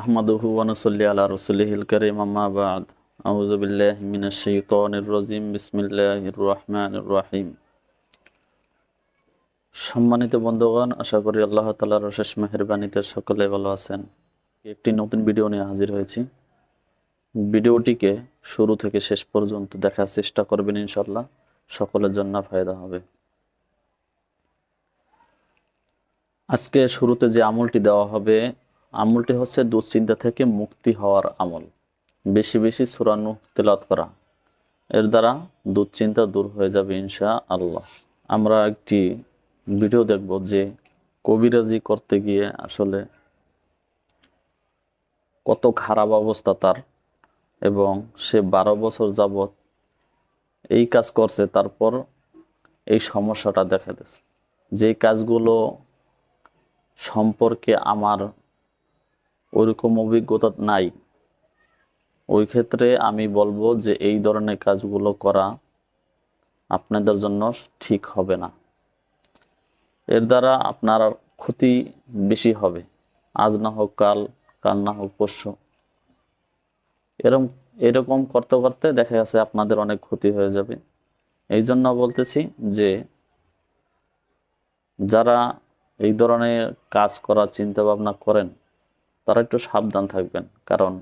আহমদহু ওয়ানুসল্লি আলা রসুলিহিল করিম আম্মা বাদ আউযু বিল্লাহি মিনাশ শাইতানির রাজিম বিসমিল্লাহির রহিম সম্মানিত বন্ধুগণ, আশা করি আল্লাহ তাআলার অশেষ মেহেরবানিতে সকলে ভালো আছেন। একটি নতুন ভিডিও নিয়ে হাজির হয়েছি। ভিডিওটিকে শুরু থেকে শেষ পর্যন্ত দেখার চেষ্টা করবেন ইনশাল্লাহ সকলের জন্য ফায়দা হবে। আজকে শুরুতে যে আমলটি দেওয়া হবে আমলটি হচ্ছে দুশ্চিন্তা থেকে মুক্তি হওয়ার আমল। বেশি বেশি সুরানু তেলাত করা। এর দ্বারা দুশ্চিন্তা দূর হয়ে যাবে ইনশা আল্লাহ আমরা একটি ভিডিও দেখব যে কবিরাজি করতে গিয়ে আসলে কত খারাপ অবস্থা তার এবং সে বারো বছর যাবৎ এই কাজ করছে, তারপর এই সমস্যাটা দেখা দিয়েছে। যেই কাজগুলো সম্পর্কে আমার ওইরকম অভিজ্ঞতা নাই। ওই ক্ষেত্রে আমি বলব যে এই ধরনের কাজগুলো করা আপনাদের জন্য ঠিক হবে না। এর দ্বারা আপনার ক্ষতি বেশি হবে। আজ না হোক কাল কাল না হোক পরশু। এরকম এরকম করতে করতে দেখা গেছে আপনাদের অনেক ক্ষতি হয়ে যাবে। এই জন্য বলতেছি যে যারা এই ধরনের কাজ করার চিন্তা ভাবনা করেন তারা একটু সাবধান থাকবেন। কারণ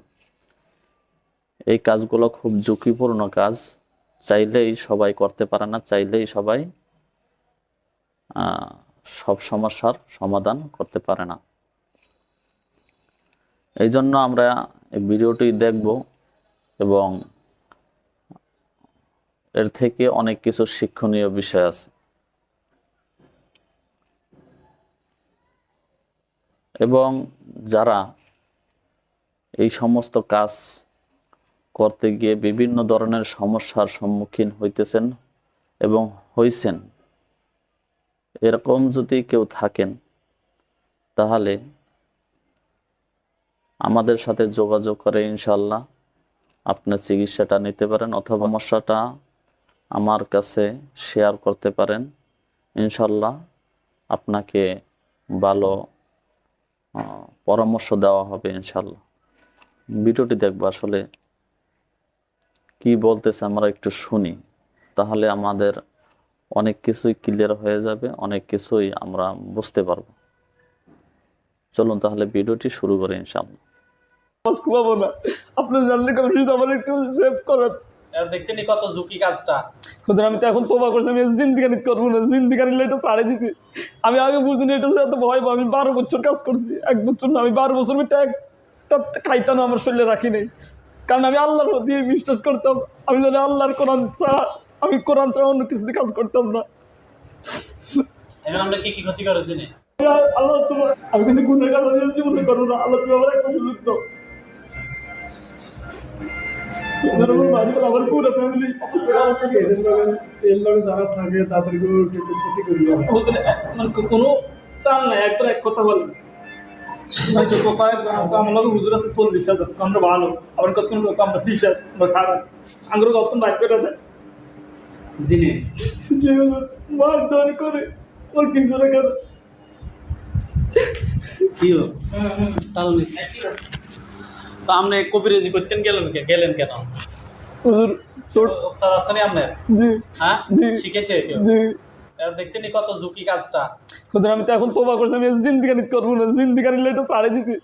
এই কাজগুলো খুব ঝুঁকিপূর্ণ কাজ। চাইলেই সবাই করতে পারে না, চাইলেই সবাই সব সমস্যার সমাধান করতে পারে না। এই জন্য আমরা এই ভিডিওটি দেখব এবং এর থেকে অনেক কিছু শিক্ষণীয় বিষয় আছে। এবং যারা এই সমস্ত কাজ করতে গিয়ে বিভিন্ন ধরনের সমস্যার সম্মুখীন হইতেছেন এবং হইছেন, এরকম যদি কেউ থাকেন, তাহলে আমাদের সাথে যোগাযোগ করে ইনশাল্লাহ আপনার চিকিৎসাটা নিতে পারেন অথবা সমস্যাটা আমার কাছে শেয়ার করতে পারেন। ইনশাল্লাহ আপনাকে ভালো পরামর্শ দেওয়া হবে ইনশাল্লাহ ভিডিওটি দেখব আসলে কি বলতেছে আমরা একটু শুনি। তাহলে আমাদের অনেক কিছুই ক্লিয়ার হয়ে যাবে, অনেক কিছুই আমরা বুঝতে পারব। চলুন তাহলে ভিডিওটি শুরু করি ইনশাল্লাহ আপনি জানলে আমার একটু সেভ করেন আর দেখছেন কত ঝুঁকি কাজটা খুদর আমি তো এখন তোবা করছি আমি জিন্দিগানি করব না এটা ছাড়ে দিছি আমি আগে বুঝিনি এটা এত ভয় পাবো। আমি বারো বছর কাজ করছি এক বছর না আমি বারো বছর একটা খাইতানো আমার শরীরে রাখি নাই কারণ আমি আল্লাহর প্রতি বিশ্বাস করতাম আমি জানি আল্লাহর কোরআন ছাড়া আমি কোরআন ছাড়া অন্য কিছুতে কাজ করতাম না এখন আমরা কি কি ক্ষতি করেছি? আল্লাহ তোমার আমি কিছু গুণের কাজ আমি জীবনে করব না আল্লাহ তুমি আমার একটা সুযোগ দাও আমার পুরো ফ্যামিলি এদের লগে এর লগে যারা থাকে তাদেরকেও ক্ষতি করি কোনো তাল নাই একবার এক কথা বলেন হয়তো কোথায় আমার হুজুর আছে চল্লিশ হাজার আমরা ভালো আবার কত আমরা বিশ হাজার খারাপ আঙ্গুর কত বাইক জিনে করে ওর কিছু না করে কি তো আপনি কবিরাজি করতেন গেলেন গেলেন কেন হুজুর ওস্তাদ আছেন আপনার? জি হ্যাঁ? শিখেছে কেউ জি। দেখছেন কত ঝুঁকি কাজটা। আমি তো এখন তোবা করছি আমি জিন্দিগানি করব না জিন্দিগানি এটা ছাড়ে দিছি।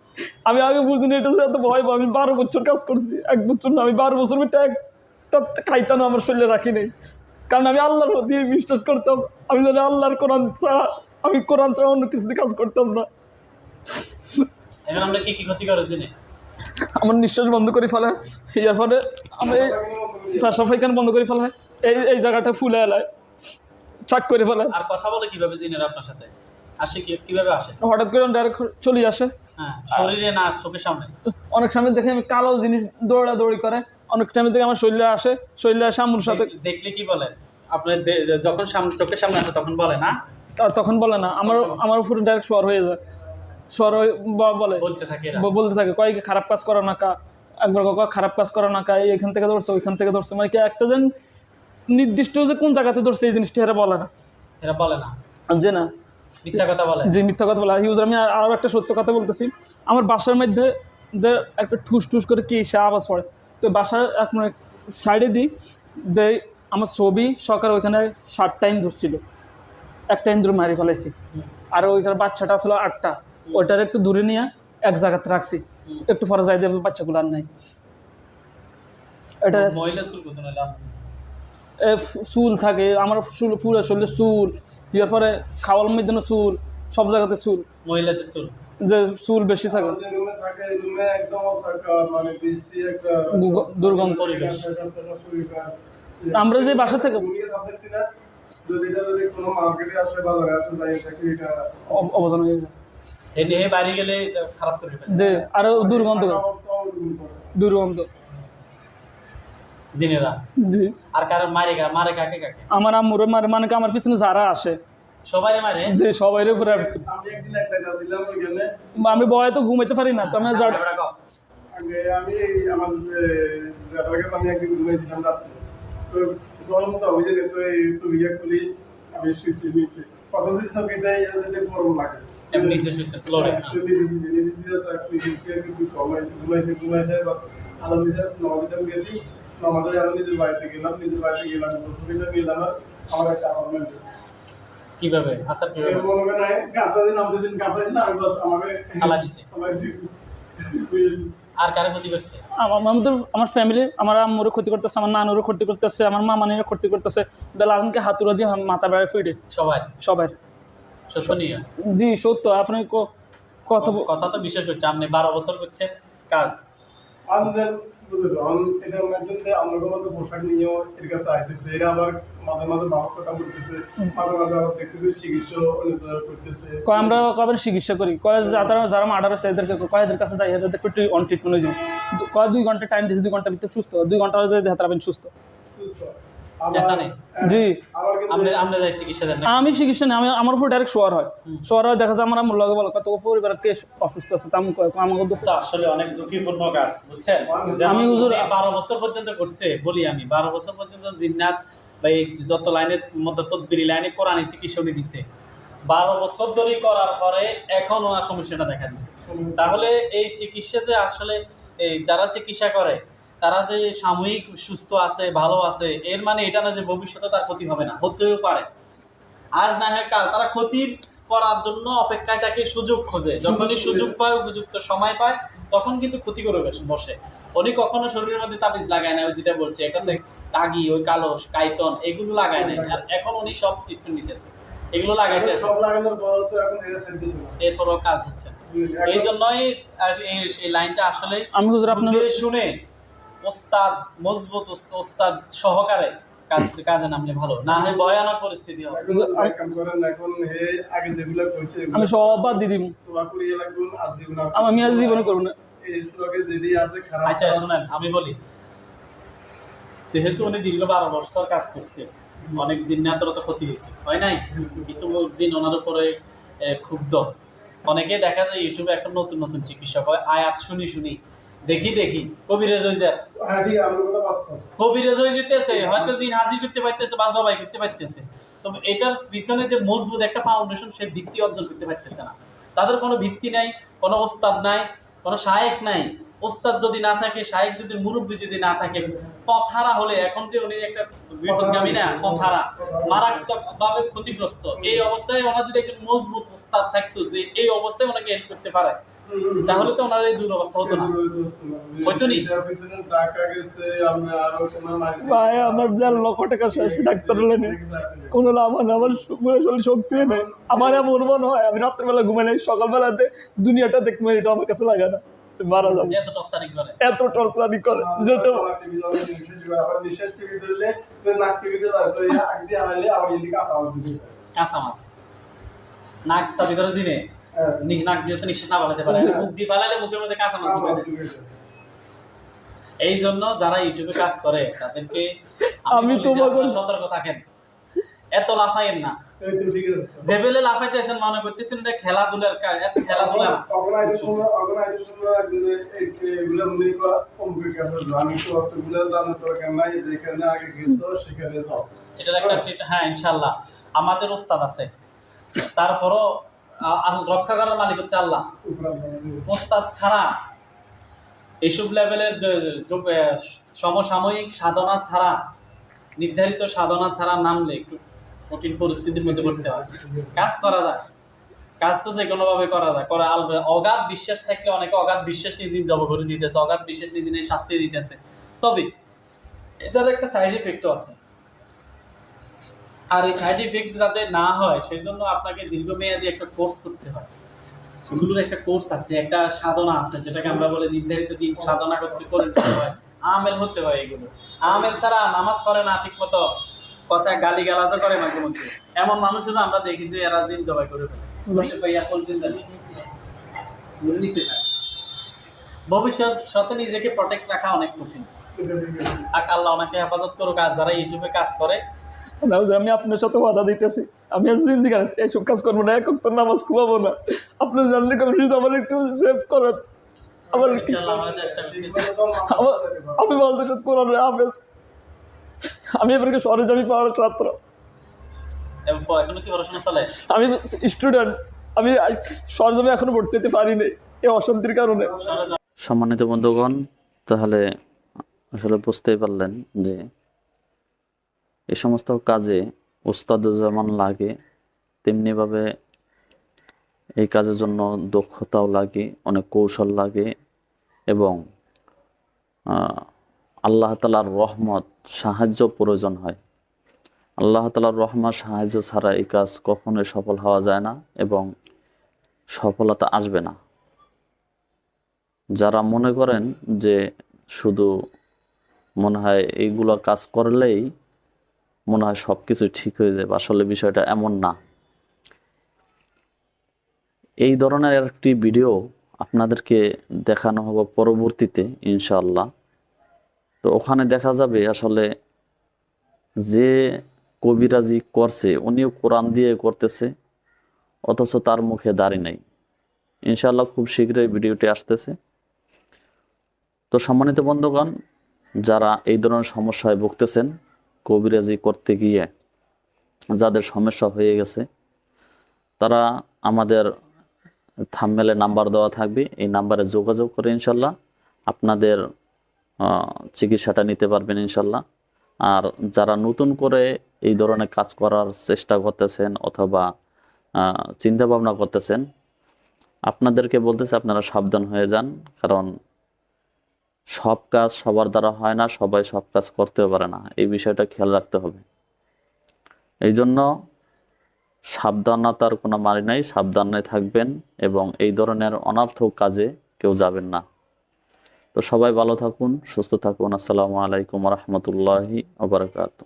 আমি আগে বুঝিনি এটা এত ভয় আমি বারো বছর কাজ করছি এক বছর না আমি বারো বছর একটা খাইতানো আমার শরীরে রাখি নাই। কারণ আমি আল্লাহর প্রতি বিশ্বাস করতাম আমি জানি আল্লাহর কোরআন ছাড়া আমি কোরআন ছাড়া অন্য কিছুতে কাজ করতাম না। এখন আমরা কি কি ক্ষতি করেছি? আমার নিঃশ্বাস বন্ধ করে ফেলে এর ফলে আমি পেশা ফাইখান বন্ধ করে ফেলে এই এই জায়গাটা ফুলে এলায়। চাক করে ফেলে আর কথা বলে কীভাবে জিনের আপনার সাথে? আসে কীভাবে আসে? হঠাৎ করে ডাইরেক্ট চলে আসে। হ্যাঁ শরীরে না চোখের সামনে? অনেক সময় দেখে আমি কালো জিনিস দৌড়া দৌড়ি করে। অনেক টাইমে দেখে আমার শরীরে আসে। শরীরে আসে আমুর সাথে। দেখলে কি বলে? আপনার যখন সামনে চোখের সামনে আসে তখন বলে না? তখন বলে না। আমার আমার উপরে ডাইরেক্ট শোয়ার হয়ে যায়। ব- বলে। বলতে থাকে বলতে থাকে কয়েক খারাপ কাজ করো না কা একবার কাকা খারাপ কাজ করো না কা এখান থেকে ধরছে ওইখান থেকে ধরছে। মানে কি একটা যেন নির্দিষ্ট যে কোন জায়গাতে ধরছে এই জিনিসটা এরা বলে না। এরা বলে না। যে না। মিথ্যা কথা বলে। যে মিথ্যা কথা বলা। ইউজার আমি আর- আরও একটা সত্য কথা বলতেছি। আমার বাসার মধ্যে যে একটা ঠুস ঠুস করে কি সে আওয়াজ পড়ে। তো বাসার আপনার সাইডে দিই যে আমার ছবি সরকার ওইখানে ষাট টাইম ধরছিল একটা ইন্দুর মারি ফেলেছি। আর ওইখানে বাচ্চাটা আসলো আটটা। ওইটার একটু দূরে নিয়ে এক জায়গাতে রাখছি। একটু পরে যাই দেবে বাচ্চাগুলো আর নাই। এটা চুল থাকে আমার চুল পুরো শরীরে চুল ইয়ার পরে খাওয়ার মধ্যে চুল সব জায়গাতে চুল। মহিলাদের চুল? যে চুল বেশি থাকে। যে রুমে থাকে রুমে একদম অসাকা মানে বেশি একটা দুর্গ- পরিবেশ। আমরা যে বাসা থেকে অবদান হয়ে যায়। এনে হে গেলে খারাপ করে যে আরও দুর্গন্ধ। দুর্গন্ধ। জিনেরা। জি। আর কারণ মারে গা মারে কাকে কাকে? আমার আম্মুর মানে মানে আমার পিছনে যারা আসে। সবাই মারে? যে সবাই আমি একদিন একটা যাচ্ছিলাম ওইখানে। আমি ভয়ে তো ঘুমাইতে পারি না তো আমি আগে আমার জ্যাঠার কাছে আমি একদিন ঘুমাইছিলাম রাত্রে। তো গরম তো আমি যে তো এই একটু ইয়ে খুলি আমি শুয়েছি নিচে কত যদি চকিতে এতে গরম লাগে। তো ঘুমাইছে, বাস গেছি, আমি নিজের বাড়িতে গেলাম, নিজের বাড়িতে গেলাম, গেলাম, আমার একটা কীভাবে? আসার কীভাবে? মনে না, বাস আমাকে দিছে। আর কারে ক্ষতি করছে? আমার আমাদের আমার ফ্যামিলির আমার আম্মুরও ক্ষতি করতেছে আমার নানুরও ক্ষতি করতেছে আমার মামানিরও ক্ষতি করতেছে। বেলালকে হাতুড়া দিয়ে মাথা বেড়ে ফিটে। সবাই? সবাই। জি সত্য। আপনি কথা কথা তো বিশ্বাস করছে আপনি বারো বছর করছেন কাজ। আমাদের এটার মাধ্যমে আমরা মতো পোশাক নিয়েও এর কাছে আইতেছে এরা আবার মাঝে মাঝে বাবা কথা বলতেছে মাঝে মাঝে আবার দেখতেছে চিকিৎসা করতেছে। কয় আমরা কবে চিকিৎসা করি? কয় যারা এদেরকে কাছে যাই এদের একটু অন ট্রিটমেন্ট হয়ে যায়। কয় দুই ঘণ্টা টাইম দিয়েছে দুই ঘণ্টার ভিতরে সুস্থ। দুই ঘণ্টা সুস্থ। সুস্থ। জি। আমি চিকিৎসা নেই আমি আমার উপর ডাইরেক্ট শোয়ার হয়। শোয়ার হয় দেখা যায় আমার আমার লগে বলো কত পরিবারের কে অসুস্থ আছে তা আমাকে দুঃখ আসলে অনেক ঝুঁকিপূর্ণ কাজ বুঝছেন? আমি হুজুর- বারো বছর পর্যন্ত করছে বলি আমি বারো বছর পর্যন্ত জিন্নাত বা এই যত লাইনের মধ্যে তদবিরি লাইনে কোরআনি চিকিৎসা উনি দিছে। বারো বছর ধরে করার পরে এখন ওনার সমস্যাটা দেখা দিছে। তাহলে এই চিকিৎসা যে আসলে এই যারা চিকিৎসা করে তারা যে সাময়িক সুস্থ আছে ভালো আছে এর মানে এটা না যে ভবিষ্যতে তার ক্ষতি হবে না হতেও পারে। আজ না হয় কাল। তারা ক্ষতির করার জন্য অপেক্ষায় তাকে সুযোগ খোঁজে। যখনই সুযোগ পায় উপযুক্ত সময় পায় তখন কিন্তু ক্ষতি করে বসে- বসে। উনি কখনো শরীরের মধ্যে তাবিজ লাগায় না ওই যেটা বলছে এটাতে টাগি ওই কালস কাইতন এগুলো লাগায় নাই। আর এখন উনি সব ট্রিটমেন্ট নিতেছে। এগুলো লাগাইতেছে সব লাগানোর পর তো এখন এরপরও কাজ হচ্ছে এই জন্যই এই লাইনটা আসলে আমি হুজুর আপনার বুঝে শুনে ওস্তাদ মজবুত ওস্তাদ সহকারে কাজে নামলে ভালো। না হয় ভয়ানক পরিস্থিতি হবে। এখন এক কাম করেন এখন হে আগে যেগুলো করছে আমি সব বাদ দিয়ে দিব তোমার আর আমি জীবনে করব না। এই শ্লোকে যেটি আছে খারাপ আচ্ছা শুনেন আমি বলি যেহেতু উনি দীর্ঘ বারো বছর কাজ করছে অনেক জিন্নাতের তো ক্ষতি হয়েছে হয় নাই? কিছু জিন ওনার উপরে ক্ষুব্ধ। অনেকে দেখা যায় ইউটিউবে এখন নতুন নতুন চিকিৎসক হয়। আয়াত শুনি শুনি দেখি দেখি। কবিরাজ হয়ে যায় হ্যাঁ ঠিক কথা বাস্তব। কবিরাজ হয়ে যেতেছে হয়তো জিন হাজির করতে পারতেছে বা জবাই করতে পারতেছে। তবে এটার পিছনে যে মজবুত একটা ফাউন্ডেশন সে ভিত্তি অর্জন করতে পারতেছে না। তাদের কোনো ভিত্তি নাই কোনো ওস্তাদ নাই কোনো শায়েক নাই। ওস্তাদ যদি না থাকে শায়েক যদি মুরব্বী যদি না থাকে পথারা হলে এখন যে উনি একটা বিপদগামী না পথারা মারাত্মক ভাবে ক্ষতিগ্রস্ত। এই অবস্থায় ওনার যদি একজন মজবুত ওস্তাদ থাকতো যে এই অবস্থায় ওনাকে হেল্প করতে পারে। তাহলে তো ওনার এই দুরবস্থা হতো না। হয়তো নি? ভাই আমার দেড় লক্ষ টাকা শেষ ডাক্তার লেনে কোনো লাভ হয় না আমার শরীর শক্তি নেই। আমার এমন মনে হয় আমি রাত্রেবেলা ঘুমাই নাই সকালবেলাতে দুনিয়াটা দেখতে পারি এটা আমার কাছে লাগে না। মারা যাব। এত টর্চারিং করে। এত টর্চারি করে যেটা টিভি ধরলে তো নাক টিভি তো এই আগ আবার এদিকে আসা দিকে কাঁচা মাছ নাক চাবি করে জিনে। নিজ নাক যেহেতু নিঃশ্বাস না পালাতে পারে মুখ দিয়ে পালালে মুখের মধ্যে কাঁচা মাছ ঢুকে দেয়। এই জন্য যারা ইউটিউবে কাজ করে তাদেরকে আমি তোমাকে- সতর্ক থাকেন। এত লাফাইয়েন না। এই তো ঠিক আছে। যে বেলে লাফাইতেছেন মনে করতেছেন এটা খেলাধুলার কাজ এত খেলাধুলা তো একটা হ্যাঁ। ইনশাল্লাহ আমাদের ওস্তাদ আছে। তারপরও রক্ষা করার মালিক হচ্ছে আল্লাহ। ওস্তাদ ছাড়া এইসব লেভেলের সমসাময়িক সাধনা ছাড়া, নির্ধারিত সাধনা ছাড়া নামলে একটু কঠিন পরিস্থিতির মধ্যে পড়তে হয়। কাজ করা যায়। কাজ তো যে কোনো ভাবে করা যায়। করা আলবে অগাধ বিশ্বাস থাকলে অনেকে অগাধ বিশ্বাস নিয়ে জিন জব করে দিতেছে, অগাধ বিশ্বাস নিয়ে জিনের শাস্তি দিতেছে। তবে এটার একটা সাইড ইফেক্টও আছে। আর এই সাইড ইফেক্ট যাতে না হয় সেই জন্য আপনাকে দীর্ঘমেয়াদী একটা কোর্স করতে হয়। এগুলোর একটা কোর্স আছে একটা সাধনা আছে যেটাকে আমরা বলে নির্ধারিত দিন সাধনা করতে করে নিতে হয় আমেল হতে হয় এগুলো। আমেল ছাড়া নামাজ পড়ে না ঠিক মতো কথা গালি গালাজও করে মাঝে মধ্যে। এমন মানুষেরও আমরা দেখি যে এরা জিন জবাই করে ফেলে। ভবিষ্যৎ সাথে নিজেকে প্রটেক্ট রাখা অনেক কঠিন। আর আল্লাহ ওনাকে হেফাজত করুক আর যারা ইউটিউবে কাজ করে আমি আপনার সাথে বাধা দিতেছি। আমি আর জিন্দিগি এইসব কাজ করব না এক তো নামাজ খুয়াবো না। আপনি জানলে শুধু আমার একটু সেভ করেন। আমার আমি বলতে চাই কোরআন হাফেজ। আমি এবারকে সরেজমি পাওয়ার ছাত্র। এবং এখনও কি পড়াশোনা চলে? আমি স্টুডেন্ট আমি সরজমি এখনও ভর্তি হতে পারিনি এই অশান্তির কারণে। সম্মানিত বন্ধুগণ তাহলে আসলে বুঝতেই পারলেন যে এই সমস্ত কাজে উস্তাদ যেমন লাগে তেমনিভাবে এই কাজের জন্য দক্ষতাও লাগে, অনেক কৌশল লাগে এবং আল্লাহ তালার রহমত সাহায্য প্রয়োজন হয়। আল্লাহ তালার রহমত সাহায্য ছাড়া এই কাজ কখনোই সফল হওয়া যায় না এবং সফলতা আসবে না। যারা মনে করেন যে শুধু মনে হয় এইগুলো কাজ করলেই মনে হয় সব কিছু ঠিক হয়ে যাবে। আসলে বিষয়টা এমন না। এই ধরনের একটি ভিডিও আপনাদেরকে দেখানো হবে পরবর্তীতে, ইনশাআল্লাহ। তো ওখানে দেখা যাবে আসলে যে কবিরাজি করছে, উনিও কোরআন দিয়ে করতেছে, অথচ তার মুখে দাড়ি নেই। ইনশাল্লাহ খুব শীঘ্রই ভিডিওটি আসতেছে। তো সম্মানিত বন্ধুগণ, যারা এই ধরনের সমস্যায় ভুগতেছেন কবিরাজি করতে গিয়ে যাদের সমস্যা হয়ে গেছে, তারা আমাদের থামমেলে নাম্বার দেওয়া থাকবে। এই নাম্বারে যোগাযোগ করে ইনশাল্লাহ আপনাদের চিকিৎসাটা নিতে পারবেন ইনশাল্লাহ। আর যারা নতুন করে এই ধরনের কাজ করার চেষ্টা করতেছেন অথবা চিন্তা ভাবনা করতেছেন, আপনাদেরকে বলতেছে আপনারা সাবধান হয়ে যান। কারণ সব কাজ সবার দ্বারা হয় না, সবাই সব কাজ করতেও পারে না। এই বিষয়টা খেয়াল রাখতে হবে। এই জন্য সাবধানতার কোনো মানে নাই, সাবধানে থাকবেন এবং এই ধরনের অনার্থক কাজে কেউ যাবেন না। তো সবাই ভালো থাকুন, সুস্থ থাকুন। আসসালামু আলাইকুম রহমতুল্লাহি আবরকাত